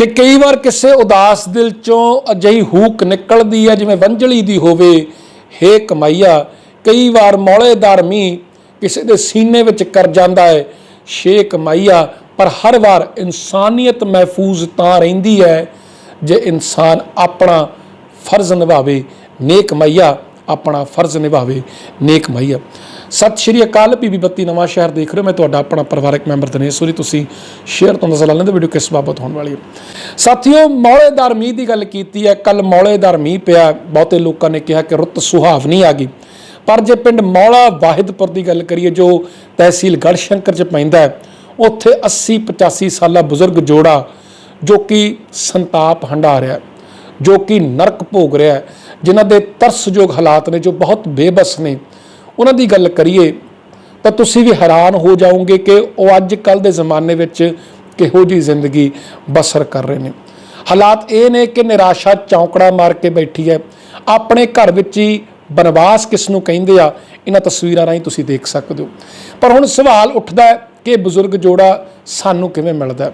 ਕਿ ਕਈ ਵਾਰ ਕਿਸੇ ਉਦਾਸ ਦਿਲ ਚੋਂ ਅਜਿਹੀ ਹੂਕ ਨਿਕਲਦੀ ਹੈ, ਜਿਵੇਂ ਵੰਜਲੀ ਦੀ ਹੋਵੇ। ਹੇ ਕਮਾਈਆ, ਕਈ ਵਾਰ ਮੌਲੇਦਾਰ ਮੀਂਹ ਕਿਸੇ ਦੇ ਸੀਨੇ ਵਿੱਚ ਕਰ ਜਾਂਦਾ ਹੈ। ਸ਼ੇ ਕਮਾਈਆ, ਪਰ ਹਰ ਵਾਰ ਇਨਸਾਨੀਅਤ ਮਹਿਫੂਜ਼ ਤਾਂ ਰਹਿੰਦੀ ਹੈ, ਜੇ ਇਨਸਾਨ ਆਪਣਾ ਫਰਜ਼ ਨਿਭਾਵੇ। ਨੇਕ ਮਈਆ ਆਪਣਾ ਫਰਜ਼ ਨਿਭਾਵੇ, ਨੇਕ ਮਈਆ ਸਤਿ ਸ਼੍ਰੀ ਅਕਾਲ ਪੀਬੀ ਬੱਤੀ, ਨਵਾਂ ਸ਼ਹਿਰ ਦੇਖ ਰਹੇ ਹੋ। ਮੈਂ ਤੁਹਾਡਾ ਆਪਣਾ ਪਰਿਵਾਰਕ ਮੈਂਬਰ ਦਿਨੇਸ਼ ਸੂਰੀ। ਤੁਸੀਂ ਸ਼ੇਅਰ ਤੋਂ ਨਜ਼ਰ ਲਾ ਲੈਂਦੇ ਵੀਡੀਓ ਕਿਸ ਬਾਬਤ ਹੋਣ ਵਾਲੀ ਹੈ ਸਾਥੀਓ, ਮੌਲੇਦਾਰ ਮੀਂਹ ਦੀ ਗੱਲ ਕੀਤੀ ਹੈ। ਕੱਲ ਮੌਲੇਦਾਰ ਮੀਂਹ ਪਿਆ। ਬਹੁਤੇ ਲੋਕਾਂ ਨੇ ਕਿਹਾ ਕਿ ਰੁੱਤ ਸੁਹਾਵਣੀ ਆ ਗਈ। ਪਰ ਜੇ ਪਿੰਡ ਮੌਲਾ ਵਾਹਿਦਪੁਰ ਦੀ ਗੱਲ ਕਰੀਏ, ਜੋ ਤਹਿਸੀਲ ਗੜਸ਼ੰਕਰ ਚ ਪੈਂਦਾ ਉੱਥੇ 80 85 ਸਾਲਾ ਬਜ਼ੁਰਗ ਜੋੜਾ ਜੋ ਕਿ ਸੰਤਾਪ ਹੰਢਾ ਰਿਹਾ ਜੋ ਕਿ ਨਰਕ ਭੋਗ ਰਿਹਾ ਹੈ, ਜਿਨ੍ਹਾਂ ਦੇ ਤਰਸਯੋਗ ਹਾਲਾਤ ਨੇ ਜੋ ਬਹੁਤ ਬੇਬਸ ਨੇ ਉਹਨਾਂ ਦੀ ਗੱਲ ਕਰੀਏ ਤਾਂ ਤੁਸੀਂ ਵੀ ਹੈਰਾਨ ਹੋ ਜਾਓਗੇ ਕਿ ਉਹ ਅੱਜ ਕੱਲ ਦੇ ਜ਼ਮਾਨੇ ਵਿੱਚ ਕਿਹੋ ਜੀ ਜ਼ਿੰਦਗੀ ਬਸਰ ਕਰ ਰਹੇ ਨੇ। ਹਾਲਾਤ ਇਹ ਨੇ ਕਿ ਨਿਰਾਸ਼ਾ ਚੌਂਕੜਾ ਮਾਰ ਕੇ ਬੈਠੀ ਹੈ। ਆਪਣੇ ਘਰ ਵਿੱਚ ਹੀ ਬਨਵਾਸ ਕਿਸ ਨੂੰ ਕਹਿੰਦੇ ਆ ਇਹਨਾਂ ਤਸਵੀਰਾਂ ਰਾਹੀਂ ਤੁਸੀਂ ਦੇਖ ਸਕਦੇ ਹੋ। ਪਰ ਹੁਣ ਸਵਾਲ ਉੱਠਦਾ ਹੈ ਕਿ ਬਜ਼ੁਰਗ ਜੋੜਾ ਸਾਨੂੰ ਕਿਵੇਂ ਮਿਲਦਾ ਹੈ?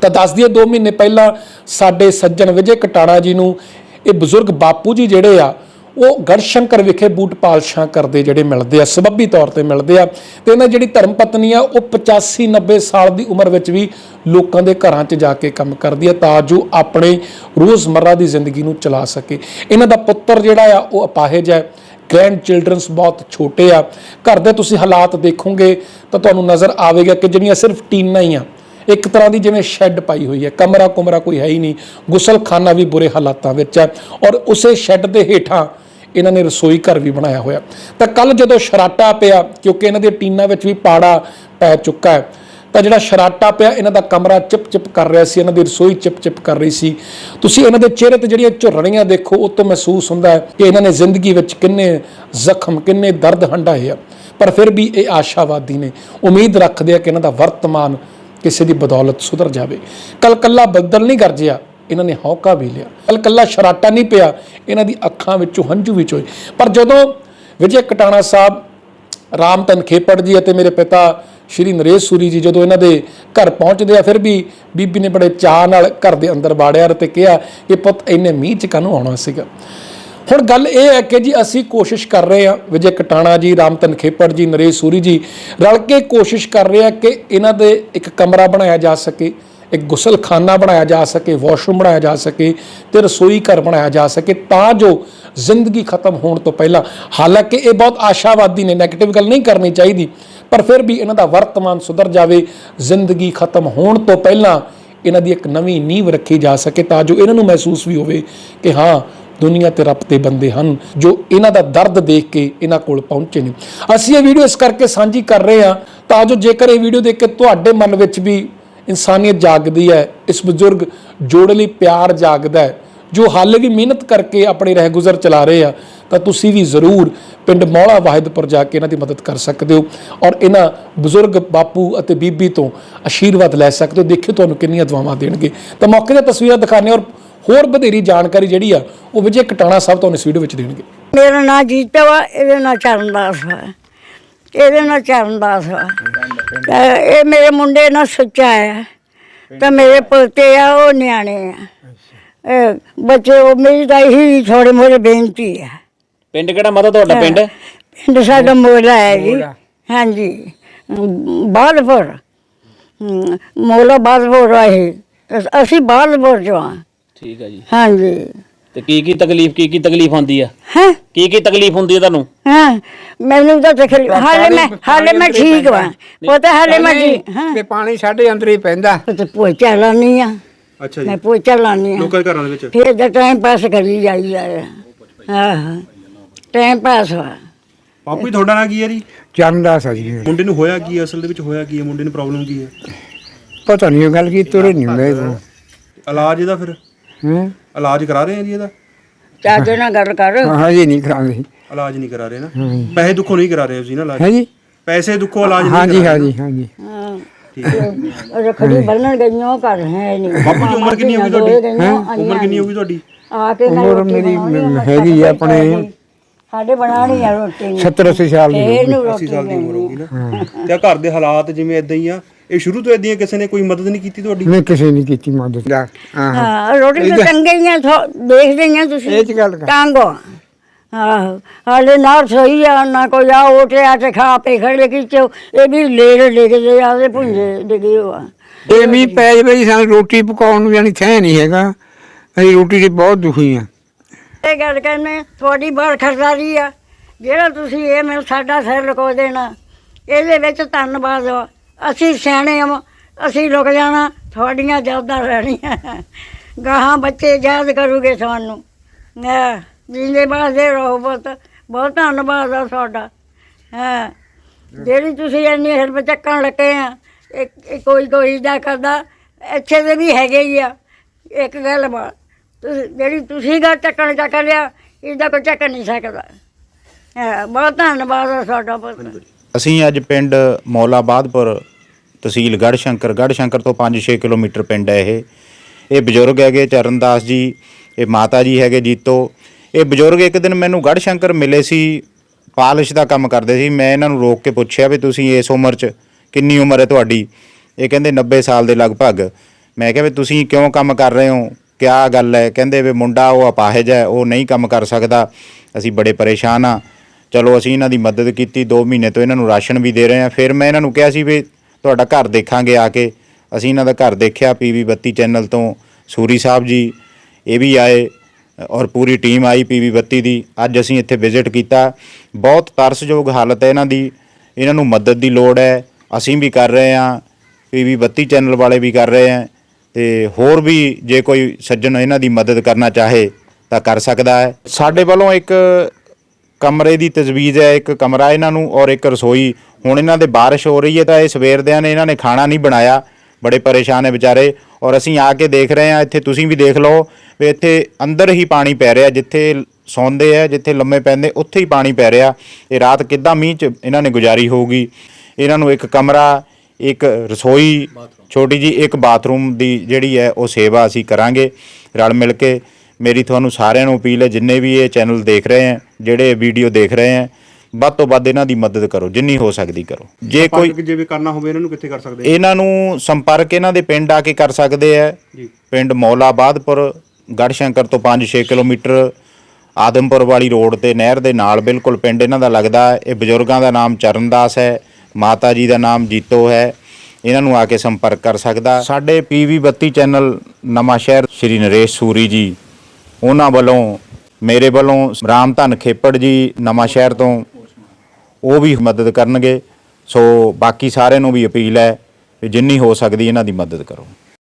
ਤਾਂ ਦੱਸ ਦਈਏ 2 ਮਹੀਨੇ ਪਹਿਲਾਂ ਸਾਡੇ ਸੱਜਣ ਵਿਜੇ ਕਟਾਣਾ ਜੀ ਨੂੰ ਇਹ ਬਜ਼ੁਰਗ ਬਾਪੂ ਜੀ ਜਿਹੜੇ ਆ, ਉਹ ਗੜਸ਼ੰਕਰ ਵਿਖੇ ਬੂਟ ਪਾਲਸ਼ਾਂ ਕਰਦੇ ਜਿਹੜੇ ਮਿਲਦੇ ਆ, ਸਬੱਬੀ ਤੌਰ ਤੇ ਮਿਲਦੇ ਆ। ਤੇ ਇਹਨਾਂ ਜਿਹੜੀ ਧਰਮ ਪਤਨੀ ਆ, ਉਹ 85 90 ਸਾਲ ਦੀ ਉਮਰ ਵਿੱਚ ਵੀ ਲੋਕਾਂ ਦੇ ਘਰਾਂ 'ਚ ਜਾ ਕੇ ਕੰਮ ਕਰਦੀ ਆ ਤਾਂ ਜੋ ਆਪਣੇ ਰੋਜ਼ਮਰਰਾ ਦੀ ਜ਼ਿੰਦਗੀ ਨੂੰ ਚਲਾ ਸਕੇ। ਇਹਨਾਂ ਦਾ ਪੁੱਤਰ ਜਿਹੜਾ ਆ, ਉਹ ਅਪਾਹਜ ਹੈ। ਗ੍ਰੈਂਡ ਚਿਲਡਰਨਸ ਬਹੁਤ ਛੋਟੇ ਆ। ਘਰ ਦੇ ਤੁਸੀਂ ਹਾਲਾਤ ਦੇਖੋਗੇ ਤਾਂ ਤੁਹਾਨੂੰ ਨਜ਼ਰ ਆਵੇਗਾ ਕਿ ਜਿਹੜੀਆਂ ਸਿਰਫ ਟੀਨਾਂ ਹੀ ਆ ਇੱਕ ਤਰ੍ਹਾਂ ਦੀ ਜਿਵੇਂ ਸ਼ੈੱਡ ਪਾਈ ਹੋਈ ਹੈ, ਕਮਰਾ ਕੁਮਰਾ ਕੋਈ ਹੈ ਹੀ ਨਹੀਂ, ਗੁਸਲਖਾਨਾ ਵੀ ਬੁਰੇ ਹਾਲਾਤਾਂ ਵਿੱਚ ਹੈ ਔਰ ਉਸੇ ਸ਼ੈੱਡ ਦੇ ਹੇਠਾਂ ਇਹਨਾਂ ਨੇ ਰਸੋਈ ਘਰ ਵੀ ਬਣਾਇਆ ਹੋਇਆ। ਤਾਂ ਕੱਲ ਜਦੋਂ ਸ਼ਰਾਟਾ ਪਿਆ, ਕਿਉਂਕਿ ਇਹਨਾਂ ਦੇ ਟੀਨਾਂ ਵਿੱਚ ਵੀ ਪਾੜਾ ਪੈ ਚੁੱਕਾ ਹੈ, ਤਾਂ ਜਿਹੜਾ ਸ਼ਰਾਟਾ ਪਿਆ, ਇਹਨਾਂ ਦਾ ਕਮਰਾ ਚਿਪ ਚਿਪ ਕਰ ਰਿਹਾ ਸੀ, ਇਹਨਾਂ ਦੀ ਰਸੋਈ ਚਿਪ ਚਿਪ ਕਰ ਰਹੀ ਸੀ। ਤੁਸੀਂ ਇਹਨਾਂ ਦੇ ਚਿਹਰੇ ਤੇ ਜਿਹੜੀਆਂ ਝੁਰੜੀਆਂ ਦੇਖੋ, ਉਹ ਤੋਂ ਮਹਿਸੂਸ ਹੁੰਦਾ ਹੈ ਕਿ ਇਹਨਾਂ ਨੇ ਜ਼ਿੰਦਗੀ ਵਿੱਚ ਕਿੰਨੇ ਜ਼ਖਮ, ਕਿੰਨੇ ਦਰਦ ਹੰਢਾਏ ਆ। ਪਰ ਫਿਰ ਵੀ ਇਹ ਆਸ਼ਾਵਾਦੀ ਨੇ। ਉਮੀਦ ਰੱਖਦੇ ਆ ਕਿ ਇਹਨਾਂ ਦਾ ਵਰਤਮਾਨ ਕਿਸੇ ਦੀ ਬਦੌਲਤ ਸੁਧਰ ਜਾਵੇ। ਕਲ ਕੱਲਾ ਬਦਲ ਨਹੀਂ ਗਰਜਿਆ, ਇਹਨਾਂ ਨੇ ਹੌਕਾ ਵੀ ਲਿਆ। ਕਲ ਕੱਲਾ ਸ਼ਰਾਟਾ ਨਹੀਂ ਪਿਆ, ਇਹਨਾਂ ਦੀ ਅੱਖਾਂ ਵਿੱਚੋਂ ਹੰਝੂ ਵੀ ਚੋਏ। ਪਰ ਜਦੋਂ ਵਿਜੇ ਕਟਾਣਾ ਸਾਹਿਬ ਰਾਮਤਨ ਖੇਪੜ ਜੀ ਅਤੇ ਮੇਰੇ ਪਿਤਾ ਸ਼੍ਰੀ ਨਰੇਸ਼ ਸੂਰੀ ਜੀ ਜਦੋਂ ਇਹਨਾਂ ਦੇ ਘਰ ਪਹੁੰਚਦੇ ਆ, ਫਿਰ ਵੀ ਬੀਬੀ ਨੇ ਬੜੇ ਚਾਅ ਨਾਲ ਘਰ ਦੇ ਅੰਦਰ ਬਾੜਿਆ ਤੇ ਕਿਹਾ ਕਿ ਪੁੱਤ, ਇੰਨੇ ਮੀਂਹ ਚ ਕਾਹਨੂੰ ਆਉਣਾ ਸੀਗਾ? ਹੁਣ ਗੱਲ ਇਹ ਹੈ ਕਿ ਜੀ ਅਸੀਂ ਕੋਸ਼ਿਸ਼ ਕਰ ਰਹੇ ਹਾਂ, ਵਿਜੇ ਕਟਾਣਾ ਜੀ ਰਾਮਤਨ ਖੇਪੜ ਜੀ, ਨਰੇਸ਼ ਸੂਰੀ ਜੀ, ਰਲ ਕੇ ਕੋਸ਼ਿਸ਼ ਕਰ ਰਹੇ ਆ ਕਿ ਇਹਨਾਂ ਦੇ ਇੱਕ ਕਮਰਾ ਬਣਾਇਆ ਜਾ ਸਕੇ, ਇੱਕ ਗੁਸਲਖਾਨਾ ਬਣਾਇਆ ਜਾ ਸਕੇ, ਵਾਸ਼ਰੂਮ ਬਣਾਇਆ ਜਾ ਸਕੇ ਤੇ ਰਸੋਈ ਘਰ ਬਣਾਇਆ ਜਾ ਸਕੇ ਤਾਂ ਜੋ ਜ਼ਿੰਦਗੀ ਖਤਮ ਹੋਣ ਤੋਂ ਪਹਿਲਾਂ। ਹਾਲਾਂਕਿ ਇਹ ਬਹੁਤ ਆਸ਼ਾਵਾਦੀ ਨੇ 네ਗੇਟਿਵ ਗੱਲ ਨਹੀਂ ਕਰਨੀ ਚਾਹੀਦੀ, ਪਰ ਫਿਰ ਵੀ ਇਹਨਾਂ ਦਾ ਵਰਤਮਾਨ ਸੁਧਰ ਜਾਵੇ, ਜ਼ਿੰਦਗੀ ਖਤਮ ਹੋਣ ਤੋਂ ਪਹਿਲਾਂ ਇਹਨਾਂ ਦੀ ਇੱਕ ਨਵੀਂ ਨੀਂਵ ਰੱਖੀ ਜਾ ਸਕੇ ਤਾਂ ਜੋ ਇਹਨਾਂ ਨੂੰ ਮਹਿਸੂਸ ਵੀ ਹੋਵੇ ਕਿ ਹਾਂ ਦੁਨੀਆ ਤੇ ਰੱਬ ਤੇ ਬੰਦੇ ਹਨ, ਜੋ ਇਹਨਾਂ ਦਾ ਦਰਦ ਦੇਖ ਕੇ ਇਹਨਾਂ ਕੋਲ ਪਹੁੰਚੇ ਨੇ। ਅਸੀਂ ਇਹ ਵੀਡੀਓ ਇਸ ਕਰਕੇ ਸਾਂਝੀ ਕਰ ਰਹੇ ਹਾਂ ਤਾਂ ਜੋ ਜੇਕਰ ਇਹ ਵੀਡੀਓ ਦੇਖ ਕੇ ਤੁਹਾਡੇ ਮਨ ਵਿੱਚ ਵੀ ਇਨਸਾਨੀਅਤ ਜਾਗਦੀ ਹੈ, ਇਸ ਬਜ਼ੁਰਗ ਜੋੜੇ ਲਈ ਪਿਆਰ ਜਾਗਦਾ ਹੈ, ਜੋ ਹਾਲੇ ਵੀ ਮਿਹਨਤ ਕਰਕੇ ਆਪਣੇ ਰਹਿਗੁਜ਼ਰ ਚਲਾ ਰਹੇ ਆ, ਤਾਂ ਤੁਸੀਂ ਵੀ ਜ਼ਰੂਰ ਪਿੰਡ ਮੌਲਾ ਵਾਹਿਦਪੁਰ ਜਾ ਕੇ ਇਹਨਾਂ ਦੀ ਮਦਦ ਕਰ ਸਕਦੇ ਹੋ ਔਰ ਇਹਨਾਂ ਬਜ਼ੁਰਗ ਬਾਪੂ ਅਤੇ ਬੀਬੀ ਤੋਂ ਆਸ਼ੀਰਵਾਦ ਲੈ ਸਕਦੇ ਹੋ। ਦੇਖਿਓ ਤੁਹਾਨੂੰ ਕਿੰਨੀਆਂ ਦੁਆਵਾਂ ਦੇਣਗੇ। ਤਾਂ ਮੌਕੇ ਦੀਆਂ ਤਸਵੀਰਾਂ ਦਿਖਾਣੇ ਔਰ ਹੋਰ ਵਧੇਰੀ ਜਾਣਕਾਰੀ ਜਿਹੜੀ ਆ ਉਹ ਵਿਜੇ ਕਟਾਣਾ ਸਾਹਿਬ ਤੁਹਾਨੂੰ ਇਸ ਵੀਡੀਓ ਵਿੱਚ ਦੇਣਗੇ। ਮੇਰਾ ਨਾਂ ਜੀਤਾ ਵਾ ਇਹਦੇ ਨਾਲ ਚਰਨਦਾਸ ਵਾ। ਇਹਦੇ ਨਾਲ ਚਰਨਦਾਸ ਵਾ। ਤਾਂ ਇਹ ਮੇਰੇ ਮੁੰਡੇ ਨਾਲ ਸੱਚਾ ਹੈ ਤਾਂ ਮੇਰੇ ਪੋਤੇ ਆ ਉਹ ਨਿਆਣੇ ਆ। ਇਹ ਬੱਚੇ ਉਹ ਮੇਰੀ ਤਾਂ ਇਹੀ ਥੋੜੇ ਮੋੜੇ ਬੇਨਤੀ ਹੈ ਪਿੰਡ ਕਿਹੜਾ ਮਾਤਾ ਤੁਹਾਡਾ ਪਿੰਡ? ਪਿੰਡ ਸਾਡਾ ਮੋਲਾ ਹੈ ਜੀ। ਹਾਂਜੀ। ਹਮ, ਮੋਲਾ ਬਾਦਪੁਰ ਆ ਇਹ। ਅਸ- ਬਾਦਪੁਰ ਜੋ ਹਾਂ ਠੀਕ ਹੈ ਜੀ। ਹਾਂਜੀ। ਤੇ ਕੀ ਕੀ ਤਕਲੀਫ ਕੀ ਕੀ ਤਕਲੀਫ ਆਉਂਦੀ ਆ? ਹੈ? ਕੀ ਕੀ ਤਕਲੀਫ ਹੁੰਦੀ ਹੈ ਤੁਹਾਨੂੰ? ਹਾਂ ਮੈਨੂੰ ਤਾਂ ਤਕਲੀਫ ਹਾਲੇ ਮੈਂ ਹਾਲੇ ਮੈਂ ਠੀਕ ਵਾਂ। ਪਤਾ ਹਾਲੇ ਮੈਂ ਠੀਕ ਹਾਂ। ਤੇ ਪਾਣੀ ਸਾਡੇ ਅੰਦਰ ਹੀ ਪੈਂਦਾ। ਤੇ ਪੋਚਾ ਲਾਨੀ ਆ। ਅੱਛਾ ਮੈਂ ਪੋਚਾ ਲਾਨੀ ਆ। ਲੋਕਾਂ ਦੇ ਘਰਾਂ ਦੇ ਵਿੱਚ? ਫਿਰ ਦਾ ਟਾਈਮ ਪਾਸ ਕਰੀ ਜਾਈਦਾ ਹਾਂ ਹਾਂ ਟਾਈਮ ਪਾਸ ਵਾ। ਜੀ ਤੁਹਾਡਾ ਨਾਂ ਕੀ ਹੈ ਜੀ? ਚਰਨਦਾਸ ਆ ਜੀ। ਮੁੰਡੇ ਨੂੰ ਹੋਇਆ ਕੀ ਹੈ ਅਸਲ ਦੇ ਵਿੱਚ ਹੋਇਆ ਕੀ ਹੈ ਮੁੰਡੇ ਨੂੰ ਪ੍ਰੋਬਲਮ ਕੀ ਹੈ ਪਤਾ ਨਹੀਂ ਉਹ ਗੱਲ ਕੀ ਤੁਰੇ ਨਹੀਂ ਹੁੰਦੇ। ਤੂੰ ਇਲਾਜ ਇਹਦਾ ਫਿਰ? ਹਾਂ ਇਲਾਜ ਕਰਾ ਰਹੇ ਆ ਜੀ ਇਹਦਾ? ਚਾਚੇ ਨਾਲ ਗੱਲ ਕਰ। ਹਜੇ ਨਹੀਂ ਕਰਾਂਗੇ ਇਲਾਜ ਨਹੀਂ ਕਰਾ ਰਹੇ ਨਾ। ਪੈਸੇ ਦੁੱਖੋਂ ਨਹੀਂ ਕਰਾ ਰਹੇ ਤੁਸੀਂ ਨਾ ਇਲਾਜ? ਹੈ ਜੀ। ਪੈਸੇ ਦੁੱਖੋਂ ਇਲਾਜ ਨਹੀਂ ਹਾਂਜੀ ਕਰਾ ਹਾਂਜੀ ਹਾਂਜੀ ਹਾਂ ਠੀਕ ਹੈ। ਉਹ ਖੜੀ ਬੰਨਣ ਗਈਆਂ ਘਰ ਹੈ ਨਹੀਂ। ਬਾਪੂ ਦੀ ਉਮਰ ਕਿੰਨੀ ਹੋਗੀ ਤੁਹਾਡੀ? ਉਮਰ ਕਿੰਨੀ ਹੋਗੀ ਤੁਹਾਡੀ? ਆ ਕੇ ਨਾ ਉਮਰ ਮੇਰੀ ਹੈਗੀ ਆ ਆਪਣੇ ਸਾਡੇ ਬਣਾਣੀ ਆ ਰੋਟੀ। ਨੂੰ 70 80 ਸਾਲ ਦੀ ਫੇਰ ਨੂੰ 80 ਰੋਟੀ ਸਾਲ ਦੀ ਉਮਰ ਹੋਗੀ ਨਾ। ਤੇ ਆਹ ਘਰ ਦੇ ਹਾਲਾਤ ਜਿਵੇਂ ਇਦਾਂ ਹੀ ਆ ਇਹ ਸ਼ੁਰੂ ਤੋਂ ਇਦਾਂ ਕਿਸੇ ਨੇ ਕੋਈ ਮਦਦ ਨਹੀਂ ਕੀਤੀ ਤੁਹਾਡੀ? ਮੈਂ ਕਿਸੇ ਨਹੀਂ ਕੀਤੀ ਮਦਦ। ਦਾ ਹਾਂ ਹਾਂ। ਰੋਟੀ ਤਾਂ ਚੰਗੇ ਹੀ ਆ ਥੋ- ਦੇਖਦੇ ਹੀ ਆ ਤੁਸੀਂ। ਇਹ 'ਚ ਗੱਲ ਕਰ। ਟਾਂਗੋ। ਆਹੋ ਹਾਲੇ ਨਾ ਸਹੀ ਆ ਨਾ ਕੋਈ ਆ ਉਠੇ ਆ ਤੇ ਖਾ ਪੇ ਖੜੇ ਕਿਚੋ ਇਹ ਵੀ ਲੇੜ ਡਿੱਗਦੇ ਆ ਤੇ ਪੁੰਜੇ ਡਿੱਗੇ ਹੋਆ ਇਹ ਵੀ ਪੈ ਜਵੇ ਜੀ ਸਾਨੂੰ ਰੋਟੀ ਪਕਾਉਣ ਨੂੰ ਜਾਨੀ ਥੈ ਨਹੀਂ ਹੈਗਾ। ਅਸੀਂ ਰੋਟੀ ਦੇ ਬਹੁਤ ਦੁਖੀ ਆ। ਇਹ ਗੱਲ ਕਹਿੰਦੇ ਤੁਹਾਡੀ ਬਾਹਰ ਖਰਦਾਰੀ ਆ। ਜਿਹੜਾ ਤੁਸੀਂ ਇਹ ਮੈਨੂੰ ਸਾਡਾ ਸਿਰ ਲਕੋ ਦੇਣਾ ਇਹਦੇ ਵਿੱਚ ਧੰਨਵਾਦ ਵਾ। ਅਸੀਂ ਸਿਆਣੇ ਆ, ਅਸੀਂ ਰੁਕ ਜਾਣਾ, ਤੁਹਾਡੀਆਂ ਯਾਦਾਂ ਰਹਿਣੀਆਂ। ਗਾਹਾਂ ਬੱਚੇ ਯਾਦ ਕਰੂਗੇ ਸਾਨੂੰ। ਹਾਂ ਜਿੰਦੇ ਬਾਦੇ ਰਹੋ ਬਹੁਤ ਬਹੁਤ ਧੰਨਵਾਦ ਆ ਤੁਹਾਡਾ। ਹਾਂ ਜਿਹੜੀ ਤੁਸੀਂ ਇੰਨੀ ਹਿਰਪ ਚੱਕਣ ਲੱਗੇ ਆ ਇੱਕ ਕੋਈ ਕੋਈ ਦਾ ਕਰਦਾ, ਇੱਥੇ ਦੇ ਵੀ ਹੈਗੇ ਹੀ ਆ। ਇੱਕ ਗੱਲ ਬਾ ਤੁਸੀਂ, ਜਿਹੜੀ ਤੁਸੀਂ ਗੱਲ ਚੱਕਣ ਚੱਕ ਲਿਆ, ਇਹਦਾ ਕੋਈ ਚੱਕ ਨਹੀਂ ਸਕਦਾ। ਹਾਂ ਬਹੁਤ ਧੰਨਵਾਦ ਆ ਤੁਹਾਡਾ ਬਹੁਤ ਅਸੀਂ ਅੱਜ ਪਿੰਡ ਮੌਲਾਬਾਦਪੁਰ ਤਹਿਸੀਲ ਗੜਸ਼ੰਕਰ ਗੜਸ਼ੰਕਰ ਤੋਂ 5-6 ਕਿਲੋਮੀਟਰ ਪਿੰਡ ਹੈ ਇਹ। ਇਹ ਬਜ਼ੁਰਗ ਹੈਗੇ ਚਰਨਦਾਸ ਜੀ, ਇਹ ਮਾਤਾ ਜੀ ਹੈਗੇ ਜੀਤੋ। ਇਹ ਬਜ਼ੁਰਗ ਇੱਕ ਦਿਨ ਮੈਨੂੰ ਗੜਸ਼ੰਕਰ ਮਿਲੇ ਸੀ, ਪਾਲਿਸ਼ ਦਾ ਕੰਮ ਕਰਦੇ ਸੀ। ਮੈਂ ਇਹਨਾਂ ਨੂੰ ਰੋਕ ਕੇ ਪੁੱਛਿਆ ਵੀ ਤੁਸੀਂ ਇਸ ਉਮਰ 'ਚ ਕਿੰਨੀ ਉਮਰ ਹੈ ਤੁਹਾਡੀ? ਇਹ ਕਹਿੰਦੇ 90 ਸਾਲ ਦੇ ਲਗਭਗ। ਮੈਂ ਕਿਹਾ ਵੀ ਤੁਸੀਂ ਕਿਉਂ ਕੰਮ ਕਰ ਰਹੇ ਹੋ? ਕਿਆ ਗੱਲ ਹੈ? ਕਹਿੰਦੇ ਵੀ ਮੁੰਡਾ ਉਹ ਅਪਾਹਜ ਹੈ, ਉਹ ਨਹੀਂ ਕੰਮ ਕਰ ਸਕਦਾ। ਅਸੀਂ ਬੜੇ ਪਰੇਸ਼ਾਨ ਆ ਚਲੋ ਅਸੀਂ ਇਹਨਾਂ ਦੀ ਮਦਦ ਕੀਤੀ 2 ਮਹੀਨੇ ਤੋਂ ਇਹਨਾਂ ਨੂੰ ਰਾਸ਼ਨ ਵੀ ਦੇ ਰਹੇ ਹਾਂ। ਫਿਰ ਮੈਂ ਇਹਨਾਂ ਨੂੰ ਕਿਹਾ ਸੀ ਵੀ ਤੁਹਾਡਾ ਘਰ ਦੇਖਾਂਗੇ ਆ ਕੇ। ਅਸੀਂ ਇਹਨਾਂ ਦਾ ਘਰ ਦੇਖਿਆ ਪੀਵੀ 32 ਚੈਨਲ ਤੋਂ ਸੂਰੀ ਸਾਹਿਬ ਜੀ, ਇਹ ਵੀ ਆਏ ਔਰ ਪੂਰੀ ਟੀਮ ਆਈ ਪੀਵੀ 32 ਦੀ। ਅੱਜ ਅਸੀਂ ਇੱਥੇ ਵਿਜ਼ਿਟ ਕੀਤਾ। ਬਹੁਤ ਤਰਸਯੋਗ ਹਾਲਤ ਹੈ ਇਹਨਾਂ ਦੀ। ਇਹਨਾਂ ਨੂੰ ਮਦਦ ਦੀ ਲੋੜ ਹੈ। ਅਸੀਂ ਵੀ ਕਰ ਰਹੇ ਹਾਂ। ਪੀਵੀ 32 ਚੈਨਲ ਵਾਲੇ ਵੀ ਕਰ ਰਹੇ ਹੈ। ਤੇ ਹੋਰ ਵੀ ਜੇ ਕੋਈ ਸੱਜਣ ਇਹਨਾਂ ਦੀ ਮਦਦ ਕਰਨਾ ਚਾਹੇ ਤਾਂ ਕਰ ਸਕਦਾ ਹੈ। ਸਾਡੇ ਵੱਲੋਂ ਇੱਕ ਕਮਰੇ ਦੀ ਤਜਵੀਜ਼ ਹੈ ਇੱਕ ਕਮਰਾ ਇਹਨਾਂ ਨੂੰ ਔਰ ਇੱਕ ਰਸੋਈ। ਹੁਣ ਇਹਨਾਂ ਦੇ ਬਾਰਿਸ਼ ਹੋ ਰਹੀ ਹੈ ਤਾਂ ਇਹ ਸਵੇਰ ਦਿਆਂ ਨੇ ਇਹਨਾਂ ਨੇ ਖਾਣਾ ਨਹੀਂ ਬਣਾਇਆ। ਬੜੇ ਪਰੇਸ਼ਾਨ ਹੈ ਵਿਚਾਰੇ। ਔਰ ਅਸੀਂ ਆ ਕੇ ਦੇਖ ਰਹੇ ਹਾਂ ਇੱਥੇ ਤੁਸੀਂ ਵੀ ਦੇਖ ਲਓ ਵੀ ਇੱਥੇ ਅੰਦਰ ਹੀ ਪਾਣੀ ਪੈ ਰਿਹਾ ਜਿੱਥੇ ਸੌਂਦੇ ਆ ਜਿੱਥੇ ਲੰਮੇ ਪੈਂਦੇ ਉੱਥੇ ਹੀ ਪਾਣੀ ਪੈ ਰਿਹਾ। ਇਹ ਰਾਤ ਕਿੱਦਾਂ ਮੀਂਹ 'ਚ ਇਹਨਾਂ ਨੇ ਗੁਜ਼ਾਰੀ ਹੋਊਗੀ? ਇਹਨਾਂ ਨੂੰ ਇੱਕ ਕਮਰਾ ਇੱਕ ਰਸੋਈ ਛੋਟੀ ਜੀ ਇੱਕ ਬਾਥਰੂਮ ਦੀ ਜਿਹੜੀ ਹੈ ਉਹ ਸੇਵਾ ਅਸੀਂ ਕਰਾਂਗੇ ਰਲ ਮਿਲ ਕੇ। ਮੇਰੀ ਤੁਹਾਨੂੰ ਸਾਰਿਆਂ ਨੂੰ ਅਪੀਲ ਹੈ ਜਿੰਨੇ ਵੀ ਇਹ ਚੈਨਲ ਦੇਖ ਰਹੇ ਹੈ ਜਿਹੜੇ ਵੀਡੀਓ ਦੇਖ ਰਹੇ ਹੈ ਵੱਧ ਤੋਂ ਵੱਧ ਇਹਨਾਂ ਦੀ ਮਦਦ ਕਰੋ ਜਿੰਨੀ ਹੋ ਸਕਦੀ ਕਰੋ। ਜੇ ਕੋਈ ਕੋਈ ਜਿਵੇਂ ਕਰਨਾ ਹੋਵੇ ਇਹਨਾਂ ਨੂੰ ਕਿੱਥੇ ਕਰ ਸਕਦੇ ਇਹਨਾਂ ਨੂੰ ਸੰਪਰਕ ਇਹਨਾਂ ਦੇ ਪਿੰਡ ਆ ਕੇ ਕਰ ਸਕਦੇ ਆ ਜੀ। ਪਿੰਡ ਮੌਲਾਬਾਦਪੁਰ ਗੜਸ਼ੰਕਰ ਤੋਂ 5-6 ਕਿਲੋਮੀਟਰ ਆਦਮਪੁਰ ਵਾਲੀ ਰੋਡ ਤੇ ਨਹਿਰ ਦੇ ਨਾਲ ਬਿਲਕੁਲ ਪਿੰਡ ਇਹਨਾਂ ਦਾ ਲੱਗਦਾ ਹੈ। ਇਹ ਬਜ਼ੁਰਗਾਂ ਦਾ ਨਾਮ ਚਰਨਦਾਸ ਹੈ ਮਾਤਾ ਜੀ ਦਾ ਨਾਮ ਜੀਤੋ ਹੈ। ਇਹਨਾਂ ਨੂੰ ਆ ਕੇ ਸੰਪਰਕ ਕਰ ਸਕਦਾ। ਸਾਡੇ ਪੀਵੀ 32 ਚੈਨਲ ਨਵਾਂ ਸ਼ਹਿਰ ਸ਼੍ਰੀ ਨਰੇਸ਼ ਸੂਰੀ ਜੀ ਉਹਨਾਂ ਵੱਲੋਂ, ਮੇਰੇ ਵੱਲੋਂ ਰਾਮ ਧਨ ਖੇਪੜ ਜੀ ਨਵਾਂ ਸ਼ਹਿਰ ਤੋਂ ਉਹ ਵੀ ਮਦਦ ਕਰਨਗੇ। ਸੋ ਬਾਕੀ ਸਾਰਿਆਂ ਨੂੰ ਵੀ ਅਪੀਲ ਹੈ ਵੀ ਜਿੰਨੀ ਹੋ ਸਕਦੀ ਇਹਨਾਂ ਦੀ ਮਦਦ ਕਰੋ।